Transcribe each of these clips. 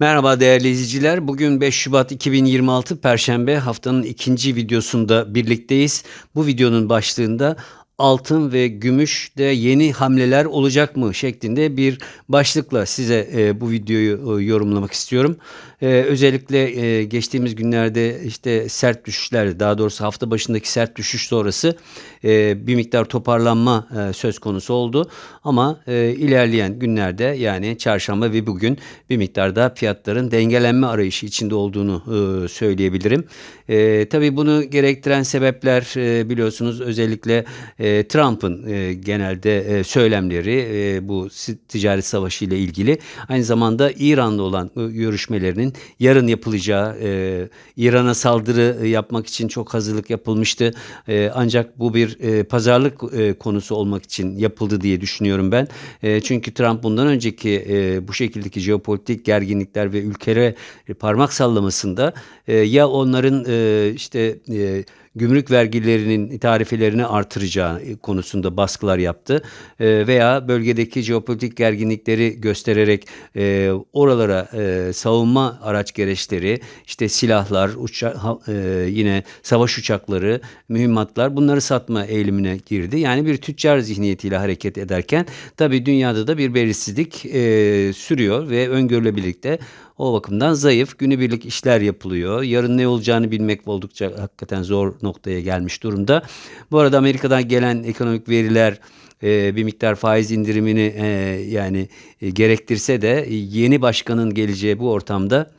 Merhaba değerli izleyiciler. Bugün 5 Şubat 2026 Perşembe haftanın ikinci videosunda birlikteyiz. Bu videonun başlığında altın ve gümüşte yeni hamleler olacak mı şeklinde bir başlıkla size e, bu videoyu e, yorumlamak istiyorum. E, özellikle e, geçtiğimiz günlerde işte sert düşüşler daha doğrusu hafta başındaki sert düşüş sonrası e, bir miktar toparlanma e, söz konusu oldu. Ama e, ilerleyen günlerde yani çarşamba ve bugün bir miktar daha fiyatların dengelenme arayışı içinde olduğunu e, söyleyebilirim. E, tabii bunu gerektiren sebepler e, biliyorsunuz özellikle e, Trump'ın e, genelde e, söylemleri e, bu ticaret savaşı ile ilgili aynı zamanda İran'la olan e, görüşmelerinin yarın yapılacağı e, İran'a saldırı e, yapmak için çok hazırlık yapılmıştı. E, ancak bu bir e, pazarlık e, konusu olmak için yapıldı diye düşünüyorum ben. E, çünkü Trump bundan önceki e, bu şekildeki jeopolitik gerginlikler ve ülkelere parmak sallamasında e, ya onların e, işte e, gümrük vergilerinin tarifelerini artıracağı konusunda baskılar yaptı E, veya bölgedeki jeopolitik gerginlikleri göstererek e, oralara e, savunma araç gereçleri, işte silahlar, uça- e, yine savaş uçakları, mühimmatlar bunları satma eğilimine girdi. Yani bir tüccar zihniyetiyle hareket ederken tabii dünyada da bir belirsizlik e, sürüyor ve öngörülebilirlikte o bakımdan zayıf, günübirlik işler yapılıyor. Yarın ne olacağını bilmek oldukça hakikaten zor noktaya gelmiş durumda. Bu arada Amerika'dan gelen ekonomik veriler e, bir miktar faiz indirimini e, yani e, gerektirse de yeni başkanın geleceği bu ortamda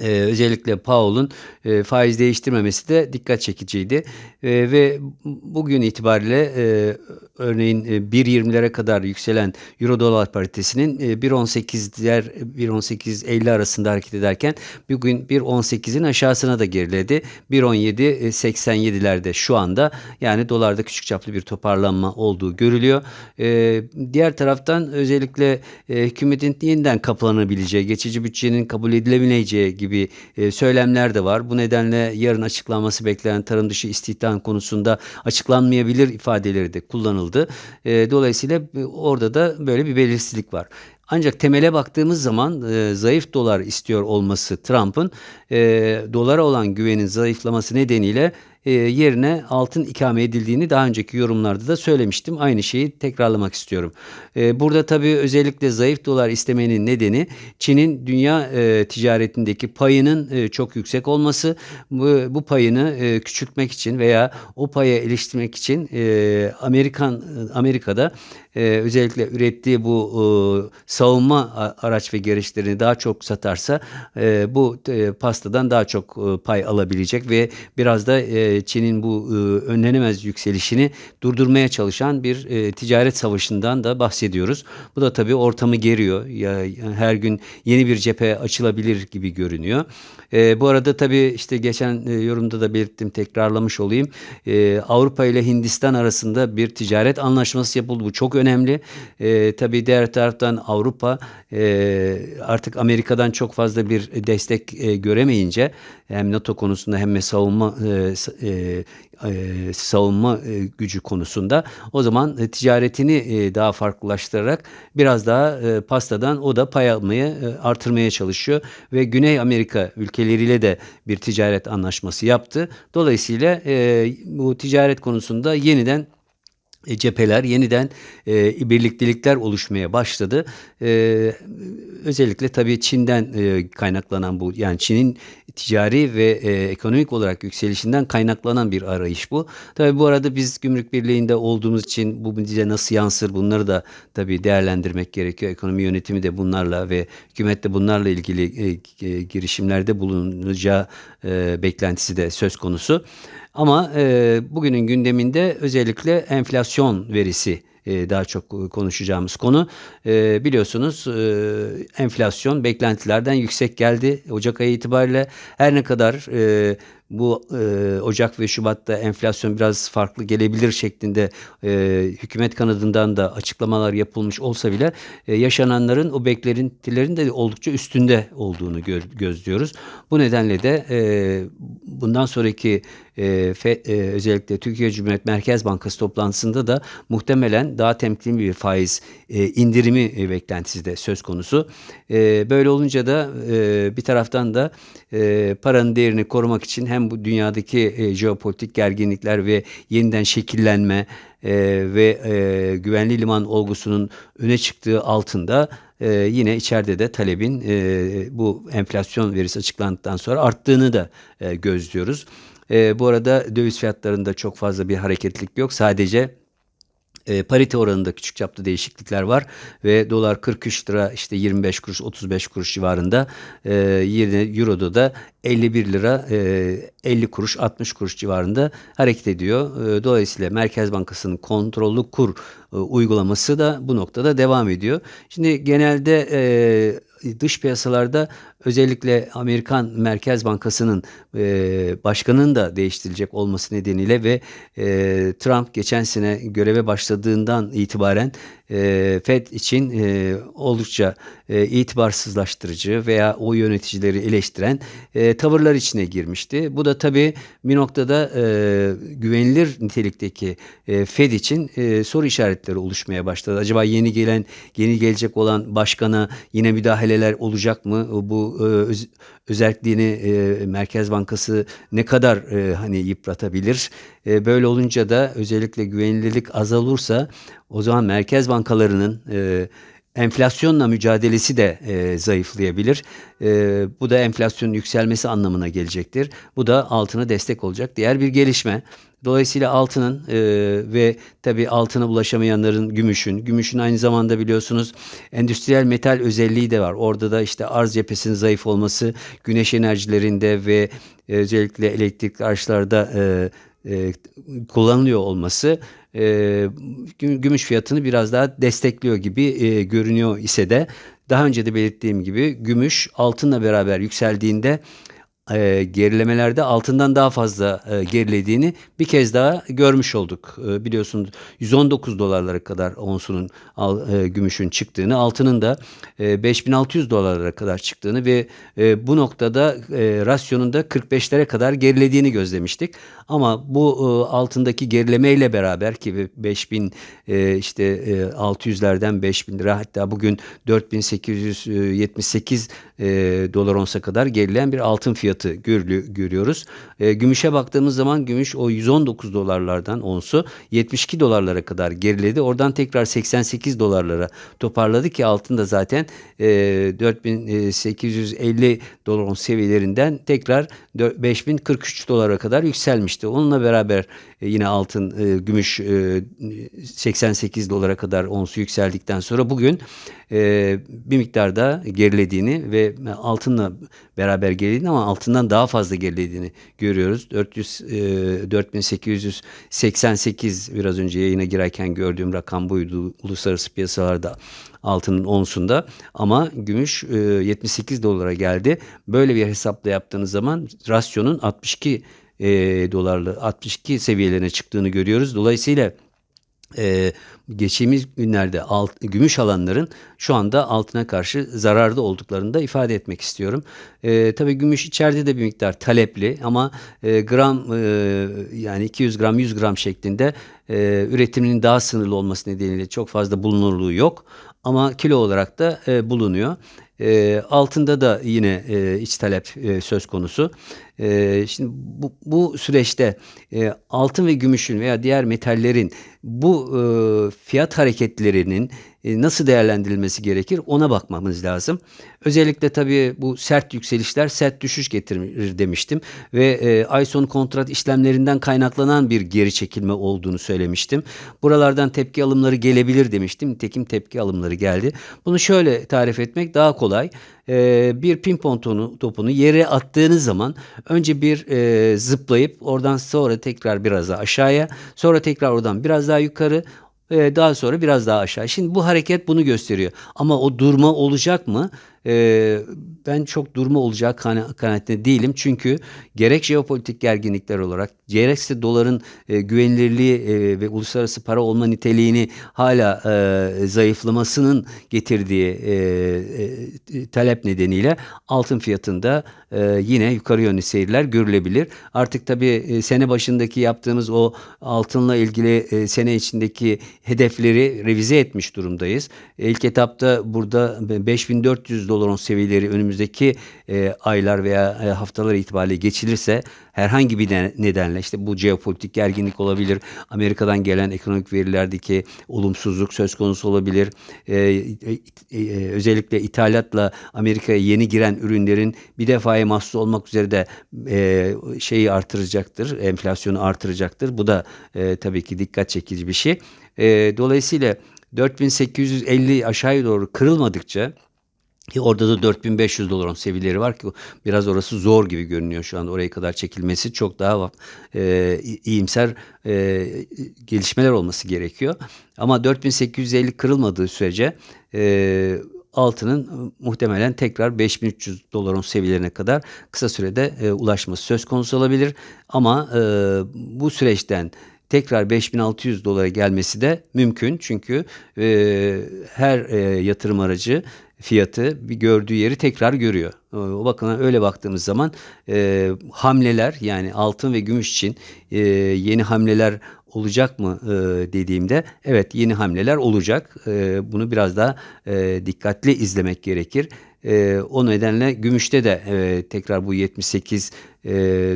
ee, özellikle Powell'un e, faiz değiştirmemesi de dikkat çekiciydi. E, ve bugün itibariyle e, örneğin e, 1.20'lere kadar yükselen Euro dolar paritesinin e, 1.18'ler 1.18-50 arasında hareket ederken bugün 1.18'in aşağısına da geriledi. 1.17-87'lerde şu anda yani dolarda küçük çaplı bir toparlanma olduğu görülüyor. E, diğer taraftan özellikle e, hükümetin yeniden kapanabileceği, geçici bütçenin kabul edilebileceği gibi e, söylemler de var. Bu nedenle yarın açıklanması beklenen tarım dışı istihdam konusunda açıklanmayabilir ifadeleri de kullanıldı. E, dolayısıyla e, orada da böyle bir belirsizlik var. Ancak temele baktığımız zaman e, zayıf dolar istiyor olması Trump'ın e, dolara olan güvenin zayıflaması nedeniyle e, yerine altın ikame edildiğini daha önceki yorumlarda da söylemiştim. Aynı şeyi tekrarlamak istiyorum. E, burada tabii özellikle zayıf dolar istemenin nedeni Çin'in dünya e, ticaretindeki payının çok yüksek olması. Bu, payını küçültmek için veya o paya eriştirmek için Amerikan Amerika'da e, özellikle ürettiği bu e, savunma araç ve gereçlerini daha çok satarsa e, bu e, pastadan daha çok e, pay alabilecek ve biraz da e, Çin'in bu e, önlenemez yükselişini durdurmaya çalışan bir e, ticaret savaşından da bahsediyoruz. Bu da tabii ortamı geriyor. Ya her gün yeni bir cephe açılabilir gibi görünüyor. E, bu arada tabii işte geçen e, yorumda da belirttim tekrarlamış olayım. E, Avrupa ile Hindistan arasında bir ticaret anlaşması yapıldı. Bu çok önemli. E, tabii diğer taraftan Avrupa e, artık Amerika'dan çok fazla bir destek e, göremeyince hem NATO konusunda hem de savunma e, e, e, savunma e, gücü konusunda o zaman e, ticaretini daha farklılaştırarak biraz daha pastadan o da pay almaya e, artırmaya çalışıyor ve Güney Amerika ülkeleriyle de bir ticaret anlaşması yaptı. Dolayısıyla bu ticaret konusunda yeniden cepheler yeniden e, birliktelikler oluşmaya başladı. E, özellikle tabii Çin'den e, kaynaklanan bu yani Çin'in ticari ve e, ekonomik olarak yükselişinden kaynaklanan bir arayış bu. Tabii bu arada biz Gümrük Birliği'nde olduğumuz için bu bize nasıl yansır bunları da tabii değerlendirmek gerekiyor. Ekonomi yönetimi de bunlarla ve hükümet de bunlarla ilgili e, e, girişimlerde bulunacağı e, beklentisi de söz konusu. Ama e, bugünün gündeminde özellikle enflasyon verisi e, daha çok e, konuşacağımız konu. E, biliyorsunuz enflasyon beklentilerden yüksek geldi Ocak ayı itibariyle. Her ne kadar bu e, Ocak ve Şubat'ta enflasyon biraz farklı gelebilir şeklinde e, hükümet kanadından da açıklamalar yapılmış olsa bile e, yaşananların o beklentilerin de oldukça üstünde olduğunu gö- gözlüyoruz. Bu nedenle de e, bundan sonraki e, fe- e, özellikle Türkiye Cumhuriyet Merkez Bankası toplantısında da muhtemelen daha temkinli bir faiz e, indirimi e, beklentisi de söz konusu. E, böyle olunca da e, bir taraftan da e, paranın değerini korumak için hem bu dünyadaki e, jeopolitik gerginlikler ve yeniden şekillenme e, ve e, güvenli liman olgusunun öne çıktığı altında e, yine içeride de talebin e, bu enflasyon verisi açıklandıktan sonra arttığını da e, gözlüyoruz. E, bu arada döviz fiyatlarında çok fazla bir hareketlilik yok. Sadece e, parite oranında küçük çaplı değişiklikler var ve dolar 43 lira işte 25 kuruş 35 kuruş civarında e, yine euroda da 51 lira e, 50 kuruş 60 kuruş civarında hareket ediyor. E, dolayısıyla Merkez Bankası'nın kontrollü kur e, uygulaması da bu noktada devam ediyor. Şimdi genelde e, dış piyasalarda özellikle Amerikan Merkez Bankası'nın e, başkanının da değiştirilecek olması nedeniyle ve e, Trump geçen sene göreve başladığından itibaren e, Fed için e, oldukça e, itibarsızlaştırıcı veya o yöneticileri eleştiren e, tavırlar içine girmişti. Bu da tabii bir noktada e, güvenilir nitelikteki e, Fed için e, soru işaretleri oluşmaya başladı. Acaba yeni gelen, yeni gelecek olan başkana yine müdahaleler olacak mı? Bu e, öz, özelliğini e, Merkez Bankası ne kadar e, hani yıpratabilir? E, böyle olunca da özellikle güvenilirlik azalırsa o zaman merkez bankalarının e, enflasyonla mücadelesi de e, zayıflayabilir. E, bu da enflasyonun yükselmesi anlamına gelecektir. Bu da altına destek olacak diğer bir gelişme. Dolayısıyla altının e, ve tabii altına bulaşamayanların gümüşün, gümüşün aynı zamanda biliyorsunuz endüstriyel metal özelliği de var. Orada da işte arz cephesinin zayıf olması, güneş enerjilerinde ve e, özellikle elektrikli araçlarda e, e, kullanılıyor olması e, gü- gümüş fiyatını biraz daha destekliyor gibi e, görünüyor ise de daha önce de belirttiğim gibi gümüş altınla beraber yükseldiğinde e, gerilemelerde altından daha fazla e, gerilediğini bir kez daha görmüş olduk. E, biliyorsunuz 119 dolarlara kadar onsunun al, e, gümüşün çıktığını, altının da e, 5600 dolarlara kadar çıktığını ve e, bu noktada e, rasyonun da 45'lere kadar gerilediğini gözlemiştik. Ama bu e, altındaki gerilemeyle beraber ki 5000 e, işte e, 600'lerden 5000 lira hatta bugün 4878 e, dolar onsa kadar gerileyen bir altın fiyatı görülü- görüyoruz. E, gümüşe baktığımız zaman gümüş o 119 dolarlardan onsu 72 dolarlara kadar geriledi. Oradan tekrar 88 dolarlara toparladı ki altın da zaten e, 4850 dolar seviyelerinden tekrar dö- 5043 dolara kadar yükselmişti. Onunla beraber e, yine altın, e, gümüş e, 88 dolara kadar onsu yükseldikten sonra bugün e, bir miktar da gerilediğini ve altınla beraber gerilediğini ama altından daha fazla gerilediğini görüyoruz. 400 e, 4888 biraz önce yayına girerken gördüğüm rakam buydu uluslararası piyasalarda altının onsunda ama gümüş e, 78 dolara geldi. Böyle bir hesapla yaptığınız zaman rasyonun 62 e, dolarlı 62 seviyelerine çıktığını görüyoruz. Dolayısıyla e, geçtiğimiz günlerde alt, gümüş alanların şu anda altına karşı zararda olduklarını da ifade etmek istiyorum. E, tabii gümüş içeride de bir miktar talepli ama e, gram e, yani 200 gram 100 gram şeklinde e, üretiminin daha sınırlı olması nedeniyle çok fazla bulunurluğu yok. Ama kilo olarak da e, bulunuyor. E, altında da yine e, iç talep e, söz konusu. E, şimdi bu, bu süreçte e, altın ve gümüşün veya diğer metallerin bu e, fiyat hareketlerinin e, nasıl değerlendirilmesi gerekir ona bakmamız lazım. Özellikle tabii bu sert yükselişler sert düşüş getirir demiştim ve e, ay sonu kontrat işlemlerinden kaynaklanan bir geri çekilme olduğunu söylemiştim. Buralardan tepki alımları gelebilir demiştim. Nitekim tepki alımları geldi. Bunu şöyle tarif etmek daha kolay. E, bir pimpon topunu yere attığınız zaman önce bir e, zıplayıp oradan sonra tekrar biraz daha aşağıya sonra tekrar oradan biraz daha yukarı e, daha sonra biraz daha aşağı. Şimdi bu hareket bunu gösteriyor. Ama o durma olacak mı? E, ben çok durma olacağı kana- kanaatinde değilim. Çünkü gerek jeopolitik gerginlikler olarak gerekse doların e, güvenilirliği e, ve uluslararası para olma niteliğini hala e, zayıflamasının getirdiği e, e, talep nedeniyle altın fiyatında e, yine yukarı yönlü seyirler görülebilir. Artık tabii e, sene başındaki yaptığımız o altınla ilgili e, sene içindeki hedefleri revize etmiş durumdayız. İlk etapta burada 5400 doların seviyeleri önümüzdeki e, aylar veya e, haftalar itibariyle geçilirse herhangi bir ne- nedenle işte bu jeopolitik gerginlik olabilir. Amerika'dan gelen ekonomik verilerdeki olumsuzluk söz konusu olabilir. E, e, e, özellikle ithalatla Amerika'ya yeni giren ürünlerin bir defaya mahsus olmak üzere de e, şeyi artıracaktır. Enflasyonu artıracaktır. Bu da e, tabii ki dikkat çekici bir şey. E, dolayısıyla 4850 aşağıya doğru kırılmadıkça orada da 4500 doların seviyeleri var ki biraz orası zor gibi görünüyor şu anda oraya kadar çekilmesi çok daha e, iyimser e, gelişmeler olması gerekiyor. Ama 4850 kırılmadığı sürece e, altının muhtemelen tekrar 5300 doların seviyelerine kadar kısa sürede e, ulaşması söz konusu olabilir. Ama e, bu süreçten tekrar 5600 dolara gelmesi de mümkün. Çünkü e, her e, yatırım aracı fiyatı bir gördüğü yeri tekrar görüyor. O bakımdan öyle baktığımız zaman e, hamleler yani altın ve gümüş için e, yeni hamleler olacak mı e, dediğimde evet yeni hamleler olacak. E, bunu biraz daha e, dikkatli izlemek gerekir. E, o nedenle gümüşte de e, tekrar bu 78 e,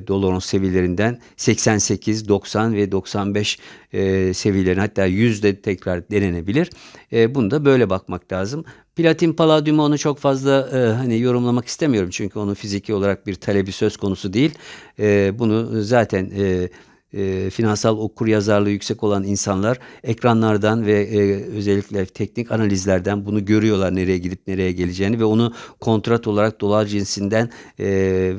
doların seviyelerinden 88, 90 ve 95 e, seviyelerin hatta 100 de tekrar denenebilir. E, bunu da böyle bakmak lazım. Platin paladyumu onu çok fazla e, hani yorumlamak istemiyorum çünkü onun fiziki olarak bir talebi söz konusu değil. E, bunu zaten e, e, finansal okur yazarlığı yüksek olan insanlar ekranlardan ve e, özellikle teknik analizlerden bunu görüyorlar nereye gidip nereye geleceğini ve onu kontrat olarak dolar cinsinden e,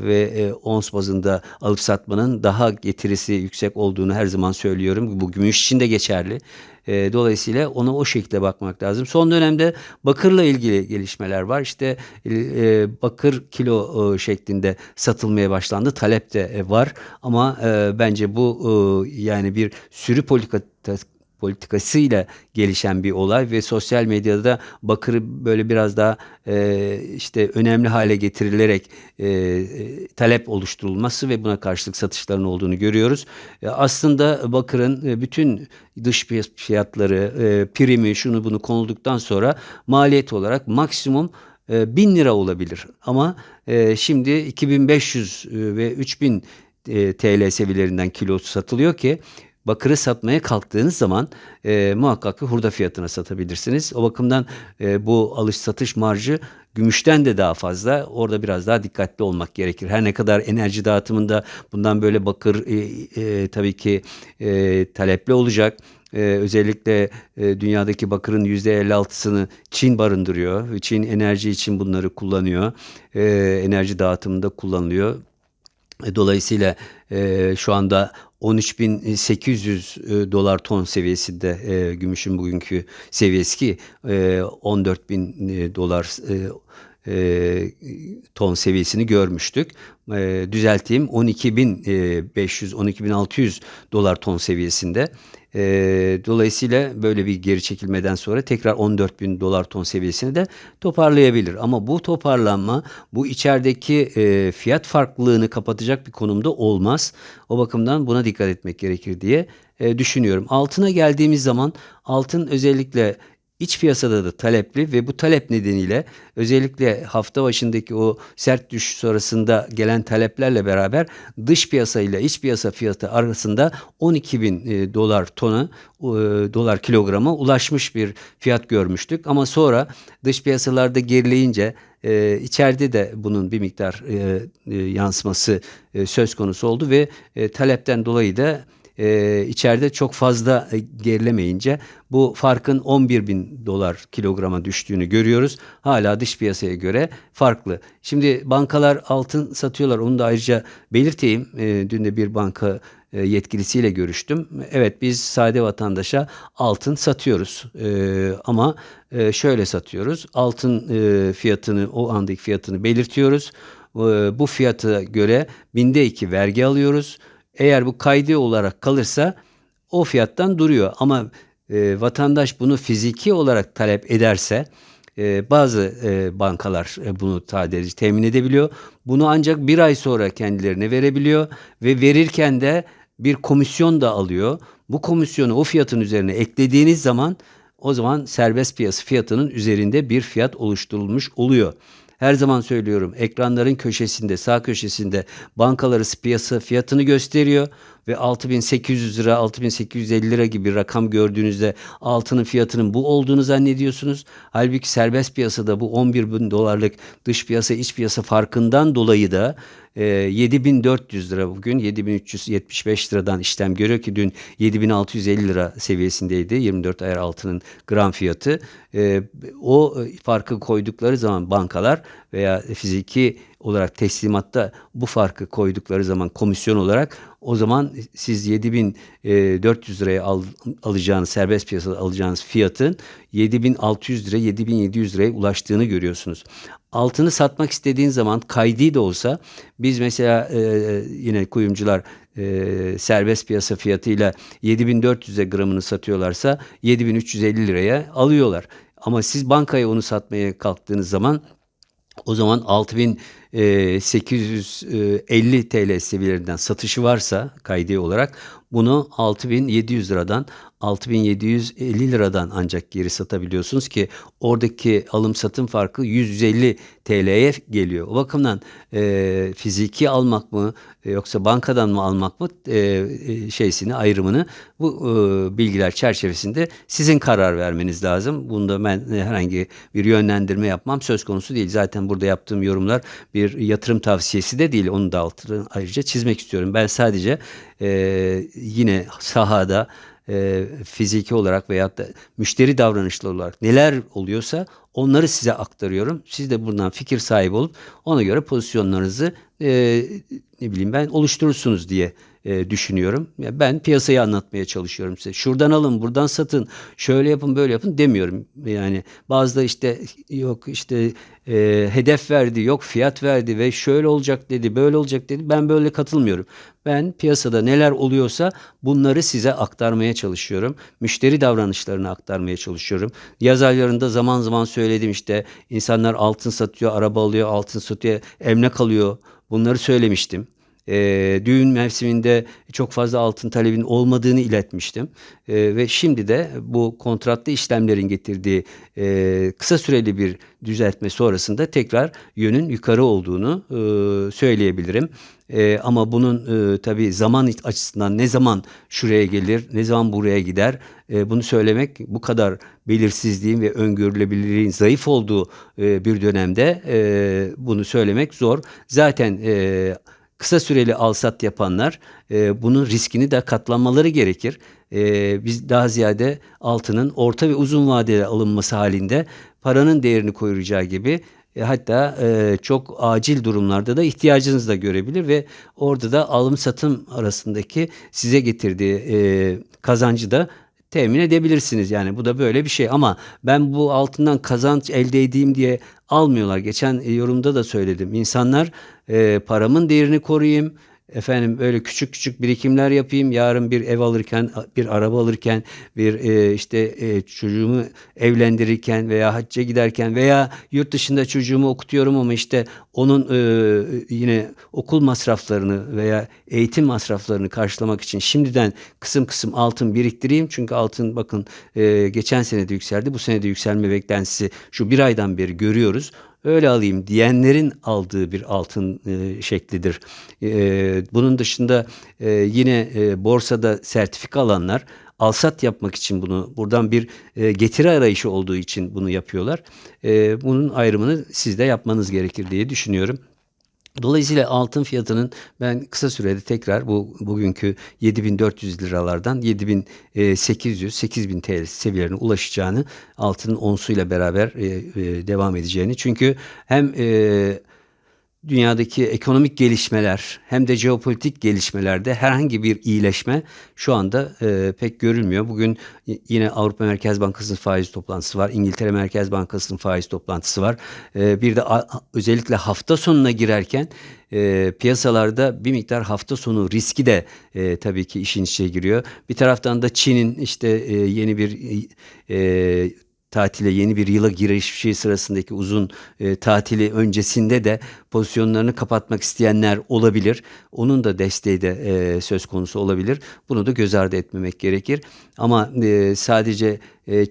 ve e, ons bazında alıp satmanın daha getirisi yüksek olduğunu her zaman söylüyorum. Bu gümüş için de geçerli. E, dolayısıyla ona o şekilde bakmak lazım. Son dönemde bakırla ilgili gelişmeler var. İşte e, bakır kilo e, şeklinde satılmaya başlandı. Talep de e, var ama e, bence bu e, yani bir sürü politika politikasıyla gelişen bir olay ve sosyal medyada bakırı böyle biraz daha e, işte önemli hale getirilerek e, e, talep oluşturulması ve buna karşılık satışların olduğunu görüyoruz. E, aslında bakırın e, bütün dış fiyatları, e, primi, şunu bunu konulduktan sonra maliyet olarak maksimum e, 1000 lira olabilir. Ama e, şimdi 2500 e, ve 3000 e, TL seviyelerinden kilosu satılıyor ki bakırı satmaya kalktığınız zaman e, muhakkak ki hurda fiyatına satabilirsiniz. O bakımdan e, bu alış satış marjı gümüşten de daha fazla. Orada biraz daha dikkatli olmak gerekir. Her ne kadar enerji dağıtımında bundan böyle bakır e, e, tabii ki e, talepli olacak. Ee, özellikle e, dünyadaki bakırın %56'sını Çin barındırıyor. Çin enerji için bunları kullanıyor. Ee, enerji dağıtımında kullanılıyor. E, Dolayısıyla e, şu anda 13.800 e, dolar ton seviyesinde e, gümüşün bugünkü seviyesi ki e, 14.000 e, dolar e, e, ton seviyesini görmüştük. E, düzelteyim 12.500 12.600 dolar ton seviyesinde. E, dolayısıyla böyle bir geri çekilmeden sonra tekrar 14.000 dolar ton seviyesini de toparlayabilir. Ama bu toparlanma bu içerideki e, fiyat farklılığını kapatacak bir konumda olmaz. O bakımdan buna dikkat etmek gerekir diye e, düşünüyorum. Altına geldiğimiz zaman altın özellikle iç piyasada da talepli ve bu talep nedeniyle özellikle hafta başındaki o sert düşüş sonrasında gelen taleplerle beraber dış piyasa ile iç piyasa fiyatı arasında 12 bin e, dolar tonu e, dolar kilograma ulaşmış bir fiyat görmüştük. Ama sonra dış piyasalarda gerileyince e, içeride de bunun bir miktar yansıması söz konusu oldu ve talepten dolayı da e, içeride çok fazla e, gerilemeyince bu farkın 11 bin dolar kilograma düştüğünü görüyoruz. Hala dış piyasaya göre farklı. Şimdi bankalar altın satıyorlar onu da ayrıca belirteyim. E, dün de bir banka e, yetkilisiyle görüştüm. Evet biz sade vatandaşa altın satıyoruz E, ama e, şöyle satıyoruz. Altın e, fiyatını o andaki fiyatını belirtiyoruz. E, bu fiyata göre binde iki vergi alıyoruz. Eğer bu kaydı olarak kalırsa o fiyattan duruyor. Ama e, vatandaş bunu fiziki olarak talep ederse e, bazı e, bankalar e, bunu tadil, temin edebiliyor. Bunu ancak bir ay sonra kendilerine verebiliyor ve verirken de bir komisyon da alıyor. Bu komisyonu o fiyatın üzerine eklediğiniz zaman o zaman serbest piyasa fiyatının üzerinde bir fiyat oluşturulmuş oluyor. Her zaman söylüyorum ekranların köşesinde sağ köşesinde bankaları piyasa fiyatını gösteriyor ve 6800 lira 6850 lira gibi rakam gördüğünüzde altının fiyatının bu olduğunu zannediyorsunuz. Halbuki serbest piyasada bu 11 bin dolarlık dış piyasa iç piyasa farkından dolayı da e, 7400 lira bugün 7375 liradan işlem görüyor ki dün 7650 lira seviyesindeydi 24 ayar altının gram fiyatı. E, o farkı koydukları zaman bankalar veya fiziki olarak teslimatta bu farkı koydukları zaman komisyon olarak o zaman siz 7400 liraya al, alacağınız serbest piyasada alacağınız fiyatın 7600 lira 7700 liraya ulaştığını görüyorsunuz. Altını satmak istediğin zaman kaydi da olsa biz mesela e, yine kuyumcular e, serbest piyasa fiyatıyla 7400'e gramını satıyorlarsa 7350 liraya alıyorlar. Ama siz bankaya onu satmaya kalktığınız zaman o zaman 6850 TL seviyelerinden satışı varsa kaydi olarak bunu 6700 liradan 6750 liradan ancak geri satabiliyorsunuz ki oradaki alım satım farkı 150 TL'ye geliyor. O bakımdan e, fiziki almak mı e, yoksa bankadan mı almak mı e, e, şeysini ayrımını bu e, bilgiler çerçevesinde sizin karar vermeniz lazım. Bunda ben herhangi bir yönlendirme yapmam söz konusu değil. Zaten burada yaptığım yorumlar bir yatırım tavsiyesi de değil. Onu da altını ayrıca çizmek istiyorum. Ben sadece e, yine sahada e, fiziki olarak veyahut da müşteri davranışlı olarak neler oluyorsa onları size aktarıyorum. Siz de bundan fikir sahibi olup ona göre pozisyonlarınızı e, ne bileyim ben oluşturursunuz diye e, düşünüyorum. Ya ben piyasayı anlatmaya çalışıyorum size. Şuradan alın, buradan satın, şöyle yapın, böyle yapın demiyorum. Yani bazı da işte yok işte e, hedef verdi, yok fiyat verdi ve şöyle olacak dedi, böyle olacak dedi. Ben böyle katılmıyorum. Ben piyasada neler oluyorsa bunları size aktarmaya çalışıyorum. Müşteri davranışlarını aktarmaya çalışıyorum. Yaz aylarında zaman zaman söyledim işte insanlar altın satıyor, araba alıyor, altın satıyor, emlak alıyor. Bunları söylemiştim e, düğün mevsiminde çok fazla altın talebin olmadığını iletmiştim. E, ve şimdi de bu kontratlı işlemlerin getirdiği e, kısa süreli bir düzeltme sonrasında tekrar yönün yukarı olduğunu e, söyleyebilirim. E, ama bunun e, tabii zaman açısından ne zaman şuraya gelir, ne zaman buraya gider e, bunu söylemek bu kadar belirsizliğin ve öngörülebilirliğin zayıf olduğu e, bir dönemde e, bunu söylemek zor. Zaten e, kısa süreli alsat yapanlar e, bunun riskini de katlanmaları gerekir. E, biz daha ziyade altının orta ve uzun vadeli alınması halinde paranın değerini koruyacağı gibi e, hatta e, çok acil durumlarda da ihtiyacınız da görebilir ve orada da alım satım arasındaki size getirdiği e, kazancı da temin edebilirsiniz. Yani bu da böyle bir şey ama ben bu altından kazanç elde edeyim diye almıyorlar. Geçen e, yorumda da söyledim. İnsanlar e, paramın değerini koruyayım, efendim böyle küçük küçük birikimler yapayım. Yarın bir ev alırken, bir araba alırken, bir e, işte e, çocuğumu evlendirirken veya hacca giderken veya yurt dışında çocuğumu okutuyorum ama işte onun e, yine okul masraflarını veya eğitim masraflarını karşılamak için şimdiden kısım kısım altın biriktireyim. Çünkü altın bakın e, geçen sene de yükseldi. Bu sene de yükselme beklentisi şu bir aydan beri görüyoruz öyle alayım diyenlerin aldığı bir altın e, şeklidir. E, bunun dışında e, yine e, borsada sertifika alanlar alsat yapmak için bunu buradan bir e, getiri arayışı olduğu için bunu yapıyorlar. E, bunun ayrımını siz de yapmanız gerekir diye düşünüyorum. Dolayısıyla altın fiyatının ben kısa sürede tekrar bu bugünkü 7400 liralardan 7800 8000 TL seviyelerine ulaşacağını altının onsuyla beraber e, e, devam edeceğini. Çünkü hem e, dünyadaki ekonomik gelişmeler hem de jeopolitik gelişmelerde herhangi bir iyileşme şu anda e, pek görülmüyor. Bugün yine Avrupa Merkez Bankası'nın faiz toplantısı var. İngiltere Merkez Bankası'nın faiz toplantısı var. E, bir de a- özellikle hafta sonuna girerken e, piyasalarda bir miktar hafta sonu riski de e, tabii ki işin içine giriyor. Bir taraftan da Çin'in işte e, yeni bir e, tatile yeni bir yıla girişi sırasındaki uzun e, tatili öncesinde de pozisyonlarını kapatmak isteyenler olabilir. Onun da desteği de e, söz konusu olabilir. Bunu da göz ardı etmemek gerekir. Ama e, sadece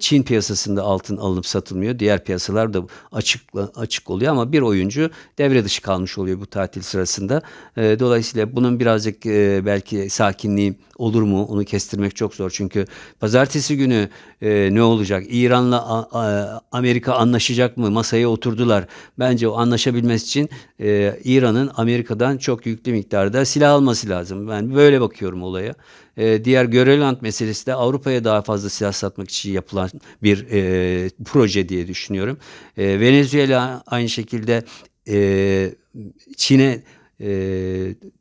Çin piyasasında altın alınıp satılmıyor. Diğer piyasalar da açık açık oluyor ama bir oyuncu devre dışı kalmış oluyor bu tatil sırasında. E, dolayısıyla bunun birazcık e, belki sakinliği olur mu onu kestirmek çok zor. Çünkü pazartesi günü e, ne olacak? İran'la Amerika anlaşacak mı? Masaya oturdular. Bence o anlaşabilmesi için e, İran'ın Amerika'dan çok yüklü miktarda silah alması lazım. Ben böyle bakıyorum olaya. E, diğer Grönland meselesi de Avrupa'ya daha fazla silah satmak için yapılan bir e, proje diye düşünüyorum. E, Venezuela aynı şekilde e, Çin'e e,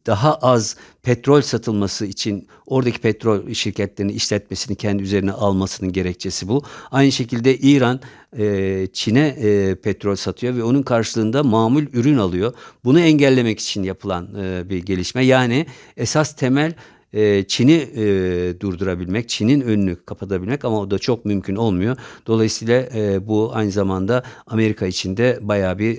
daha az petrol satılması için oradaki petrol şirketlerinin işletmesini kendi üzerine almasının gerekçesi bu. Aynı şekilde İran e, Çin'e e, petrol satıyor ve onun karşılığında mamul ürün alıyor. Bunu engellemek için yapılan e, bir gelişme. Yani esas temel e, Çin'i e, durdurabilmek, Çin'in önünü kapatabilmek ama o da çok mümkün olmuyor. Dolayısıyla e, bu aynı zamanda Amerika için de bayağı bir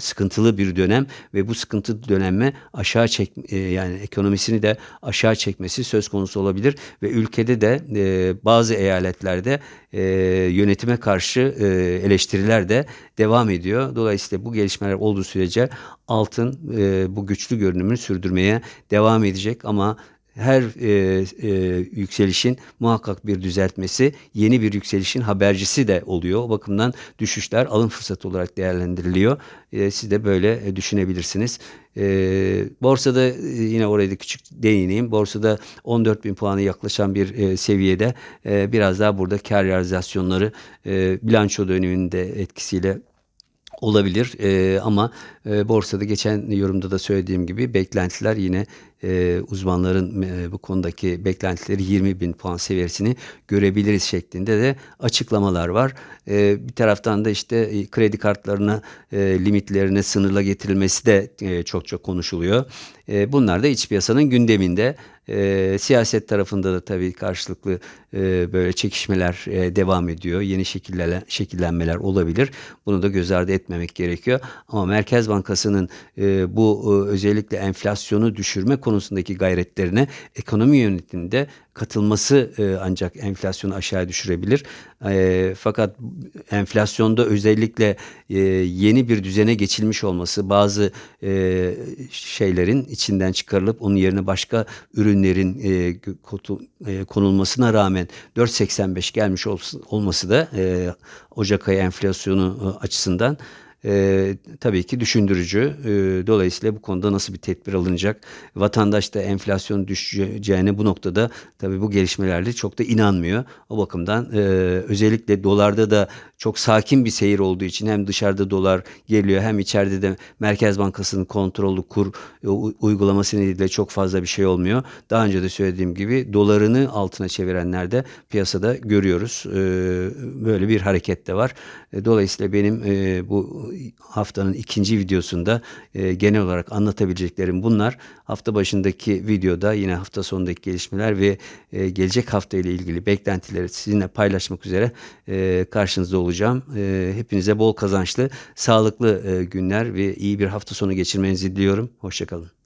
sıkıntılı bir dönem ve bu sıkıntı dönemi aşağı çek yani ekonomisini de aşağı çekmesi söz konusu olabilir ve ülkede de bazı eyaletlerde yönetime karşı eleştiriler de devam ediyor. Dolayısıyla bu gelişmeler olduğu sürece altın bu güçlü görünümünü sürdürmeye devam edecek ama her e, e, yükselişin muhakkak bir düzeltmesi, yeni bir yükselişin habercisi de oluyor. O bakımdan düşüşler alım fırsatı olarak değerlendiriliyor. E, siz de böyle e, düşünebilirsiniz. E, borsada e, yine oraya da küçük değineyim. Borsada 14 bin puanı yaklaşan bir e, seviyede e, biraz daha burada kar realizasyonları e, bilanço döneminde etkisiyle olabilir Ee, ama e, borsada geçen yorumda da söylediğim gibi beklentiler yine e, uzmanların e, bu konudaki beklentileri 20 bin puan seviyesini görebiliriz şeklinde de açıklamalar var. E, bir taraftan da işte e, kredi kartlarına e, limitlerine sınırla getirilmesi de e, çok çok konuşuluyor. E, bunlar da iç piyasanın gündeminde. E, siyaset tarafında da tabii karşılıklı e, böyle çekişmeler e, devam ediyor. Yeni şekillenmeler olabilir. Bunu da göz ardı etmemek gerekiyor. Ama Merkez Bankası'nın e, bu e, özellikle enflasyonu düşürme konusundaki gayretlerine ekonomi yönetiminde katılması e, ancak enflasyonu aşağı düşürebilir. E, fakat enflasyonda özellikle e, yeni bir düzene geçilmiş olması bazı e, şeylerin içinden çıkarılıp onun yerine başka ürünlerin e, kotu- e, konulmasına rağmen 4.85 gelmiş olması, da e, Ocak ayı enflasyonu e, açısından e, tabii ki düşündürücü. E, dolayısıyla bu konuda nasıl bir tedbir alınacak? Vatandaş da enflasyon düşeceğine bu noktada tabii bu gelişmelerle çok da inanmıyor. O bakımdan e, özellikle dolarda da çok sakin bir seyir olduğu için hem dışarıda dolar geliyor hem içeride de Merkez Bankası'nın kontrollü kur e, uygulaması nedeniyle çok fazla bir şey olmuyor. Daha önce de söylediğim gibi dolarını altına çevirenler de piyasada görüyoruz. E, böyle bir hareket de var. E, dolayısıyla benim bu haftanın ikinci videosunda genel olarak anlatabileceklerim bunlar. Hafta başındaki videoda yine hafta sonundaki gelişmeler ve gelecek hafta ile ilgili beklentileri sizinle paylaşmak üzere karşınızda olacağım. E, hepinize bol kazançlı, sağlıklı e, günler ve iyi bir hafta sonu geçirmenizi diliyorum. Hoşçakalın.